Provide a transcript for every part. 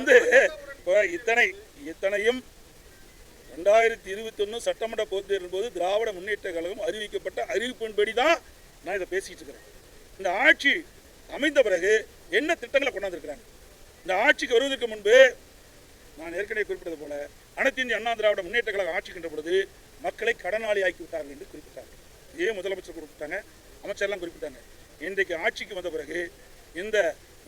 வந்து இப்போ இத்தனை இத்தனையும் ரெண்டாயிரத்தி இருபத்தி ஒன்று சட்டமன்ற பொதுத் போது திராவிட முன்னேற்ற கழகம் அறிவிக்கப்பட்ட அறிவிப்பின்படி தான் நான் இதை பேசிட்டு இருக்கிறேன். இந்த ஆட்சி அமைந்த பிறகு என்ன திட்டங்களை கொண்டாந்துருக்கிறாங்க? இந்த ஆட்சிக்கு வருவதற்கு முன்பு நான் ஏற்கனவே குறிப்பிட்டது போல அனைத்து இந்திய அண்ணா திராவிட முன்னேற்ற கழகம் ஆட்சிக்கின்ற பொழுது மக்களை கடனாளி ஆக்கி விட்டார்கள் என்று குறிப்பிட்டார்கள் இதே முதலமைச்சர் குறிப்பிட்டாங்க அமைச்சர்லாம் குறிப்பிட்டாங்க. இன்றைக்கு ஆட்சிக்கு வந்த பிறகு இந்த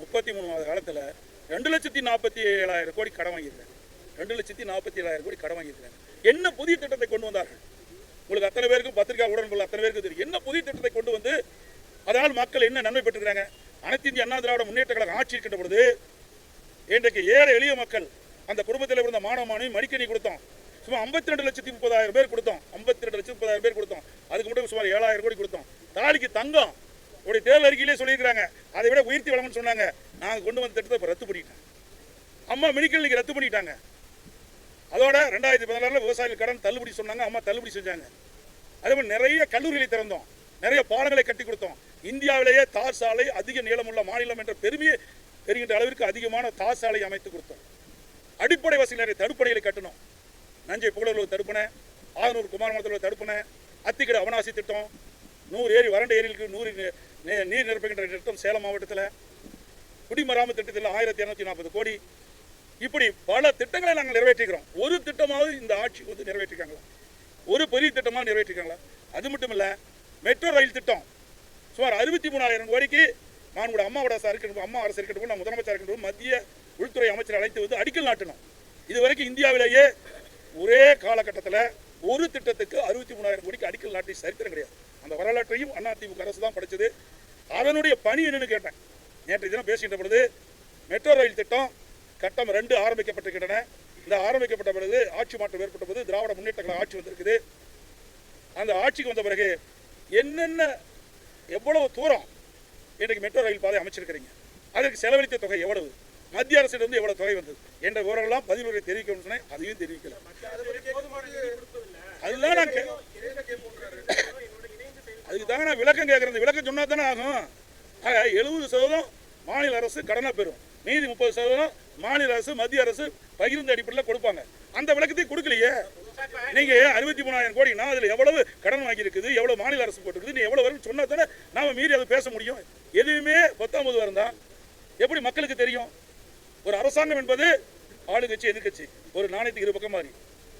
முப்பத்தி மூணு மாத காலத்தில் ரெண்டு லட்சத்தி நாற்பத்தி ஏழாயிரம் கோடி கடன் வாங்கியிருக்காங்க ரெண்டு லட்சத்தி நாற்பத்தி ஏழாயிரம் கோடி கடன் வாங்கியிருக்காங்க என்ன புதிய திட்டத்தை கொண்டு வந்தார்கள்? உங்களுக்கு அத்தனை பேருக்கு பத்திரிகை உடன்புள்ள அத்தனை பேருக்கு தெரியும். என்ன புதிய திட்டத்தை கொண்டு வந்து அதனால் மக்கள் என்ன நன்மை பெற்றுக்கிறாங்க? அனைத்து இந்திய அண்ணா திராவிட முன்னேற்ற கழகம் ஆட்சி இருக்கின்ற பொழுது இன்றைக்கு ஏழை எளிய மக்கள் அந்த குடும்பத்தில் இருந்த மாணவ மாணவி மடிக்கணி கொடுத்தோம். சும்மா ஐம்பத்தி ரெண்டு லட்சத்தி முப்பதாயிரம் பேர் கொடுத்தோம். ஐம்பத்தி ரெண்டு லட்சத்தி முப்பதாயிரம் பேர் கொடுத்தோம். அதுக்கு மட்டும் சுமார் ஏழாயிரம் கோடி கொடுத்தோம். தாலிக்கு தங்கம். உடைய தேர்தல் அறிக்கையிலே சொல்லியிருக்கிறாங்க. அதை விட உயிர்த்தி வழங்கணும்னு சொன்னாங்க. நாங்கள் கொண்டு வந்த திட்டத்தை இப்போ ரத்து பண்ணிட்டோம். அம்மா மெடிக்கல் இன்னைக்கு ரத்து பண்ணிட்டாங்க. அதோட ரெண்டாயிரத்தி பதினாறில் விவசாயிகள் கடன் தள்ளுபடி சொன்னாங்க. அம்மா தள்ளுபடி செஞ்சாங்க. அதே மாதிரி நிறைய கல்லூரிகளை திறந்தோம். நிறைய பாடங்களை கட்டி கொடுத்தோம். இந்தியாவிலேயே தார் சாலை அதிக நீளமுள்ள மாநிலம் என்ற பெருமையை பெறுகின்ற அளவிற்கு அதிகமான தார் சாலை அமைத்து கொடுத்தோம். அடிப்படை வசதி நிறைய தடுப்பணைகளை கட்டணும். நஞ்சை புகழூர் தடுப்பணை ஆதனூர் குமாரமங்கலத்தில் தடுப்பணை அத்திக்கடை அவனாசி திட்டம் நூறு ஏரி வறண்ட ஏரிகளுக்கு நூறு நீர் நிரப்புகின்ற திட்டம் சேலம் மாவட்டத்தில். குடிமராமத்து திட்டத்தில் ஆயிரத்தி இரநூத்தி நாற்பது கோடி. இப்படி பல திட்டங்களை நாங்கள் நிறைவேற்றிக்கிறோம். ஒரு திட்டமாவது இந்த ஆட்சி வந்து நிறைவேற்றிருக்காங்களா? ஒரு பெரிய திட்டமாக நிறைவேற்றிருக்காங்களா? அது மட்டும் இல்லை மெட்ரோ ரயில் திட்டம். சுமார் அறுபத்தி மூணாயிரம் கோடிக்கு மாண்புட அம்மாவோட அரசு இருக்கட்டும் அம்மா அரசு இருக்கட்டும் நான் முதலமைச்சர் இருக்கட்டும் மத்திய உள்துறை அமைச்சர் அழைத்து வந்து அடிக்கல் நாட்டணும் இதுவரைக்கும் இந்தியாவிலேயே ஒரே காலகட்டத்தில் ஒரு திட்டத்துக்கு அறுபத்தி மூணாயிரம் கோடிக்கு அடிக்கல் நாட்டி சரித்திரம் கிடையாது. அந்த வரலாற்றையும் அதிமுக அரசு தான் படிச்சது. அதனுடைய பணி என்னன்னு கேட்டேன். நேற்று தினம் பேசுகின்ற பொழுது மெட்ரோ ரயில் திட்டம் கட்டம் ரெண்டு ஆரம்பிக்கப்பட்டிருக்கின்றன. இந்த ஆரம்பிக்கப்பட்ட பிறகு ஆட்சி மாற்றம் ஏற்பட்ட போது திராவிட முன்னேற்ற கழக ஆட்சி வந்திருக்குது. அந்த ஆட்சிக்கு வந்த பிறகு என்னென்ன எவ்வளவு தூரம் இன்றைக்கு மெட்ரோ ரயில் பாதை அமைச்சிருக்கிறீங்க? அதற்கு செலவழித்த தொகை எவ்வளவு? மத்திய அரசிடம் எவ்வளவு தொகை வந்தது? என்ற விவரங்கள்லாம் பதிவுரை தெரிவிக்கணும்னு சொன்னேன். அதையும் தெரிவிக்கல. அதுதான் நான் அதுக்கு தாங்க நான் விளக்கம் கேட்கறது விளக்கம் சொன்னா தானே ஆகும். ஆக எழுபது சதவீதம் மாநில அரசு கடனை பெறும். மீதி முப்பது சதவீதம் மாநில அரசு மத்திய அரசு பகிர்ந்த அடிப்படையில் கொடுப்பாங்க. அந்த விளக்கத்தையும் கொடுக்கலையே. நீங்க அறுபத்தி மூணாயிரம் கோடினா அதுல எவ்வளவு கடன் வாங்கி இருக்குது எவ்வளவு மாநில அரசு போட்டுருக்குது நீ எவ்வளவு வரும்னு சொன்னா தானே நாம மீறி அதை பேச முடியும். எதுவுமே பத்தாம் வரும் தான். எப்படி மக்களுக்கு தெரியும்? ஒரு அரசாங்கம் என்பது ஆளுங்கட்சி எதிர்க்கட்சி ஒரு நாணயத்துக்கு இரு பக்கம் மாதிரி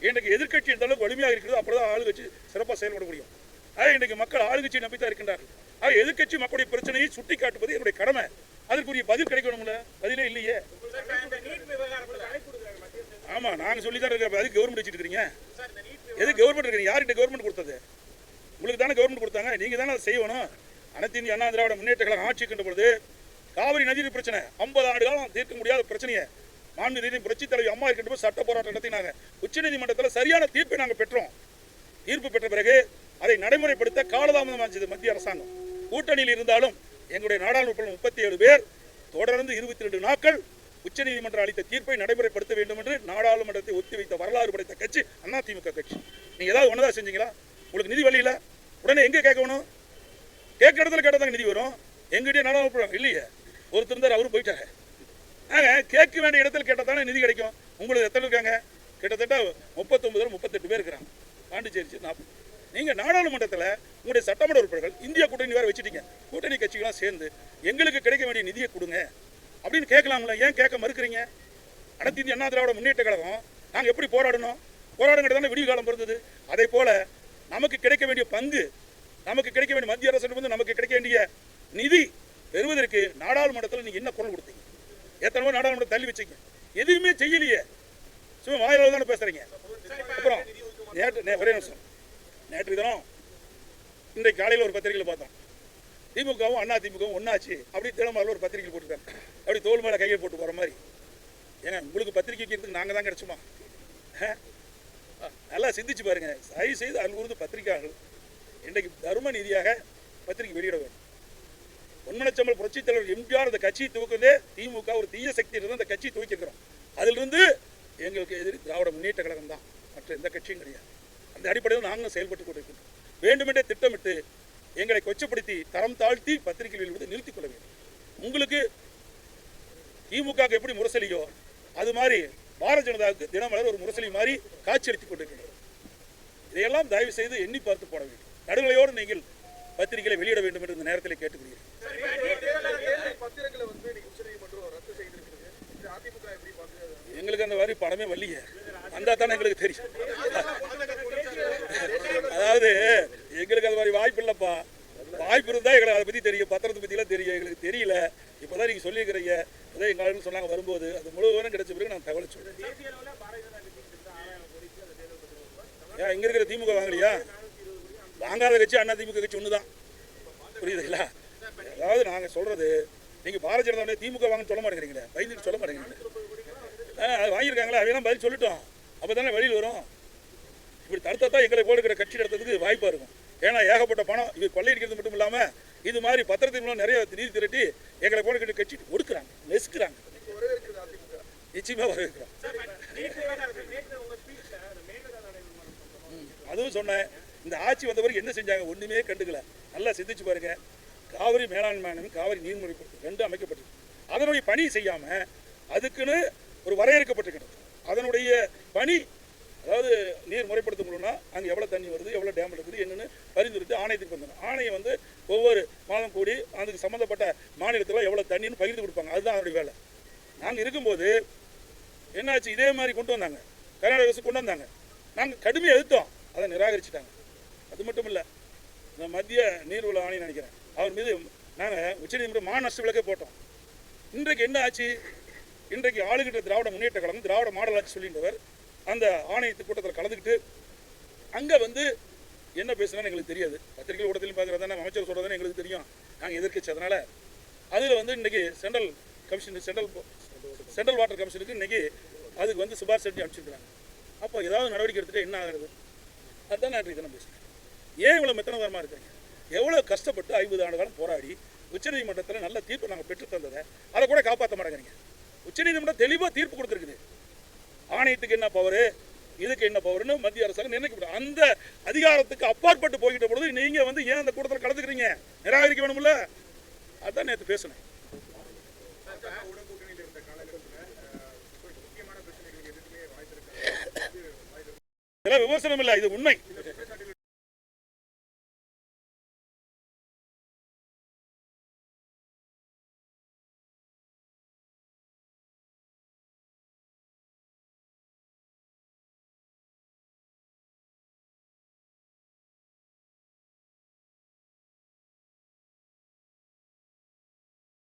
இன்றைக்கு எதிர்க்கட்சி எந்த அளவுக்கு வலிமையாக இருக்கிறதோ அப்பதான் ஆளுங்கட்சி சிறப்பாக செயல்பட முடியும். ஆக இன்றைக்கு மக்கள் ஆளுங்கட்சியை நம்பித்தான் இருக்கின்றார்கள். ஆக எதிர்கட்சி மக்களுடைய பிரச்சனையை சுட்டி காட்டுவது என்னுடைய கடமை. அதற்குரிய பதில் கிடைக்கணும்ல? பதிலே இல்லையே. ஆமாம் நாங்க சொல்லி தான் இருக்கிற அது கவர்மெண்ட் வச்சுட்டு இருக்கீங்க? எது கவர்மெண்ட் இருக்கிறீங்க யார்கிட்ட கவர்மெண்ட் கொடுத்தது? உங்களுக்கு தானே கவர்மெண்ட் கொடுத்தாங்க. நீங்க தானே அதை செய்யணும். அனைத்து இந்திய அண்ணா திராவிட முன்னேற்ற கழகம் ஆட்சி இருக்கின்ற பொழுது காவிரி நதி பிரச்சனை ஐம்பது ஆண்டு காலம் தீர்க்க முடியாத பிரச்சனையை மாநில நீதி புரட்சி தலைவி அம்மா இருக்கின்ற போது சட்ட போராட்டம் நடத்தினாங்க. உச்சநீதிமன்றத்தில் சரியான தீர்ப்பை நாங்கள் பெற்றோம். தீர்ப்பு பெற்ற பிறகு அதை நடைமுறைப்படுத்த காலதாமதமாச்சது மத்திய அரசாங்கம். கூட்டணியில் இருந்தாலும் எங்களுடைய நாடாளுமன்ற முப்பத்தி ஏழு பேர் தொடர்ந்து இருபத்தி ரெண்டு நாட்கள் உச்சநீதிமன்றம் அளித்த தீர்ப்பை நடைமுறைப்படுத்த வேண்டும் என்று நாடாளுமன்றத்தை ஒத்திவைத்த வரலாறு படைத்த கட்சி அதிமுக கட்சி. நீங்க ஏதாவது ஒன்றதா செஞ்சீங்களா? உங்களுக்கு நிதி வழியில உடனே எங்க கேட்கணும் கேட்க இடத்துல கேட்டதாங்க நிதி வரும். எங்கிட்டே நாடாளுமன்றம் இல்லையே. ஒருத்தர் இருந்தார் அவரும் போயிட்டாரு. ஆக கேட்க வேண்டிய இடத்துல கேட்டால் தானே நிதி கிடைக்கும். உங்களுக்கு எத்தனை இருக்காங்க? கிட்டத்தட்ட முப்பத்தொன்பது முப்பத்தெட்டு பேர் இருக்கிறாங்க. பாண்டிச்சேரி நாற்பது நீங்கள் நாடாளுமன்றத்தில் உங்களுடைய சட்டமன்ற உறுப்பினர்கள் இந்தியா கூட்டணி வேறு வச்சுட்டீங்க. கூட்டணி கட்சிகளாக சேர்ந்து எங்களுக்கு கிடைக்க வேண்டிய நிதியை கொடுங்க. அப்படின்னு கேட்கலாம்ல. ஏன் கேட்க மறுக்கிறீங்க? அனைத்து இந்திய அண்ணா திராவிட முன்னேற்ற கழகம் நாங்கள் எப்படி போராடணும்? போராடுங்கிறது தானே விடிவு காலம் பிறந்தது. அதே போல் நமக்கு கிடைக்க வேண்டிய பங்கு நமக்கு கிடைக்க வேண்டிய மத்திய அரசு வந்து நமக்கு கிடைக்க வேண்டிய நிதி பெறுவதற்கு நாடாளுமன்றத்தில் நீங்கள் என்ன குரல் கொடுத்தீங்க? எத்தனை பேர் நாடாளுமன்றம் தள்ளி வச்சீங்க. எதுவுமே செய்யலையே. சும்மா வாயிலாக தானே பேசுகிறீங்க அப்புறம் நேற்று ஒரே நிமிஷம். நேற்று தினம் இன்றைக்கு காலையில் ஒரு பத்திரிகையில் பார்த்தோம். திமுகவும் அண்ணா திமுகவும் ஒன்றாச்சு அப்படி தினமரில் ஒரு பத்திரிகை போட்டுருக்காங்க. அப்படி தோல் மேலே கையை போட்டு போகிற மாதிரி. ஏங்க உங்களுக்கு பத்திரிக்கை வைக்கிறதுக்கு நாங்கள் தான் கிடச்சோமா? நல்லா சிந்திச்சு பாருங்கள் தயவு செய்து அங்கிருந்து பத்திரிகையாளர்கள் இன்றைக்கு தர்ம நீதியாக பத்திரிகை வெளியிட வேண்டும். பொன்மனச்சம்பல் புரட்சித் தலைவர் எம்ஜிஆர் அந்த கட்சியை துவக்குறதே திமுக ஒரு தீய சக்தி இருந்து அந்த கட்சியை துவக்கியிருக்கிறோம். அதிலிருந்து எங்களுக்கு எதிரி திராவிட முன்னேற்ற கழகம் தான் மற்ற எந்த கட்சியும் கிடையாது. அந்த அடிப்படையில் நாங்களும் செயல்பட்டு கொண்டிருக்கிறோம் வேண்டுமென்றே திட்டமிட்டு எங்களை கொச்சப்படுத்தி தரம் தாழ்த்தி பத்திரிகை வெளியிடுவதை நிறுத்திக் கொள்ள வேண்டும். உங்களுக்கு திமுக எப்படி முரசலியோ அது மாதிரி பாரதிய ஜனதாவுக்கு தினமலர் ஒரு முரசொலி மாதிரி காட்சியளித்துக் கொண்டிருக்கின்றது இதையெல்லாம் தயவு செய்து எண்ணி பார்த்து போட வேண்டும். நடுநிலையோடு நீங்கள் பத்திரிகைகளை வெளியிட வேண்டும் என்று இந்த நேரத்தில் கேட்டுக்கொள்கிறேன். எங்களுக்கு அந்த மாதிரி படமே வரலையே. வந்தா தானே எங்களுக்கு தெரியும். அதாவது எங்களுக்கு அது மாதிரி வாய்ப்பு இல்லைப்பா. வாய்ப்பு இருந்தால் எங்களுக்கு அதை பற்றி தெரியும். பத்திரத்தை பற்றிலாம் தெரியும். எங்களுக்கு தெரியல. இப்போ தான் நீங்கள் சொல்லியிருக்கிறீங்க. அதே எங்கள் ஆளுநர் சொன்னாங்க வரும்போது. அது முழு விவரம் கிடைச்ச பிறகு நான் தகவலை சொல்கிறேன் ஏன் இங்கே இருக்கிற திமுக வாங்கலையா வாங்காத கட்சி அண்ணா திமுக கட்சி ஒன்று தான் புரியுதுங்களா? அதாவது நாங்கள் சொல்கிறது நீங்கள் பாரதிய ஜனதா உடனே திமுக வாங்க சொல்ல மாட்டேங்கிறீங்களே. பயந்துட்டு சொல்ல மாட்டேங்கிறீங்களே. ஆ அது வாங்கியிருக்காங்களா. அவையெல்லாம் பதில் சொல்லிட்டோம். அப்போ தானே வெளியில் வரும். இப்படி தடுத்தா தான் எங்களை போல கட்சி நடத்துறதுக்கு வாய்ப்பாக இருக்கும். ஏன்னா ஏகப்பட்ட பணம் இது கொள்ளையடிக்கிறது மட்டும் இல்லாமல் இது மாதிரி பத்திரத்தின் மூலம் நிறைய நீதி திரட்டி எங்களை போடுகிற கட்சி ஒடுக்குறாங்க நெசுக்கிறாங்க. நிச்சயமாக வரவேற்கிறோம். அதுவும் சொன்னேன். இந்த ஆட்சி வந்த பிறகு என்ன செஞ்சாங்க ஒண்ணுமே கண்டுக்கல. நல்லா சிந்திச்சு பாருங்க. காவிரி மேலாண்மை காவிரி நீர்முறைப்படுத்து ரெண்டும் அமைக்கப்பட்டிருக்கு. அதனுடைய பணி செய்யாம அதுக்குன்னு ஒரு வரையறுக்கப்பட்டிருக்கிறது. அதனுடைய பணி அதாவது நீர் முறைப்படுத்த முடியும்னா அங்கே எவ்வளோ தண்ணி வருது எவ்வளோ டேம் இருக்குது என்னென்னு பரிந்துரைத்து ஆணையத்துக்கு வந்துடும் ஆணையம் வந்து ஒவ்வொரு மாதம் கூடி அதுக்கு சம்மந்தப்பட்ட மாநிலத்தில் எவ்வளோ தண்ணின்னு பகிர்ந்து கொடுப்பாங்க. அதுதான் அதனுடைய வேலை. நாங்கள் இருக்கும்போது என்னாச்சு? இதே மாதிரி கொண்டு வந்தாங்க. கர்நாடக அரசு கொண்டு வந்தாங்க. நாங்கள் கடுமையாக எதிர்த்தோம். அதை நிராகரிச்சிட்டாங்க. அது மட்டும் இல்லை இந்த மத்திய நீர்வள ஆணையம் நினைக்கிறேன். அவர் மீது நாங்கள் உச்சநீதிமன்ற மாநஷ்ட விளக்கே போட்டோம். இன்றைக்கு என்ன ஆச்சு? இன்றைக்கு ஆளுகின்ற திராவிட முன்னேற்ற கழகம் திராவிட மாடல் ஆட்சி சொல்லின்றவர் அந்த ஆணையத்து கூட்டத்தில் கலந்துக்கிட்டு அங்கே வந்து என்ன பேசுனான்னு எங்களுக்கு தெரியாது. பத்திரிகை ஊடகத்திலையும் பார்க்குறது அமைச்சர் சொல்கிறதானே எங்களுக்கு தெரியும். நாங்கள் எதிர்க்கட்சி அதில் வந்து இன்றைக்கி central commission central central water கமிஷனுக்கு இன்றைக்கி அதுக்கு வந்து சிபாரிசு செஞ்சு அனுப்பிச்சிருக்கிறாங்க. அப்போ ஏதாவது நடவடிக்கை எடுத்துகிட்டு என்ன ஆகிறது? அதுதான் நான் தினம் பேசுகிறேன் ஏன் இவ்வளோ மெத்தனதரமாக இருக்கிறீங்க? எவ்வளோ கஷ்டப்பட்டு ஐம்பது ஆண்டு காலம் போராடி உச்சநீதிமன்றத்தில் நல்ல தீர்ப்பு நாங்கள் பெற்று தந்ததை அதை கூட காப்பாற்ற மாட்டேங்கிறீங்க. உச்சநீதிமன்றம் தெளிவாக தீர்ப்பு கொடுத்துருக்குது. ஆணையத்துக்கு என்ன பவரு இதுக்கு என்ன பவர்னு மத்திய அரசாங்கம் நிர்ணயிக்கப்படும். அந்த அதிகாரத்துக்கு அப்பாற்பட்டு போய்கிட்ட பொழுது நீங்கள் வந்து ஏன் அந்த கூட்டத்தில் கலந்துக்கிறீங்க? நிராகரிக்க வேணும்ல? அதான் நேற்று பேசினேன். இதெல்லாம் விமர்சனம் இல்லை இது உண்மை.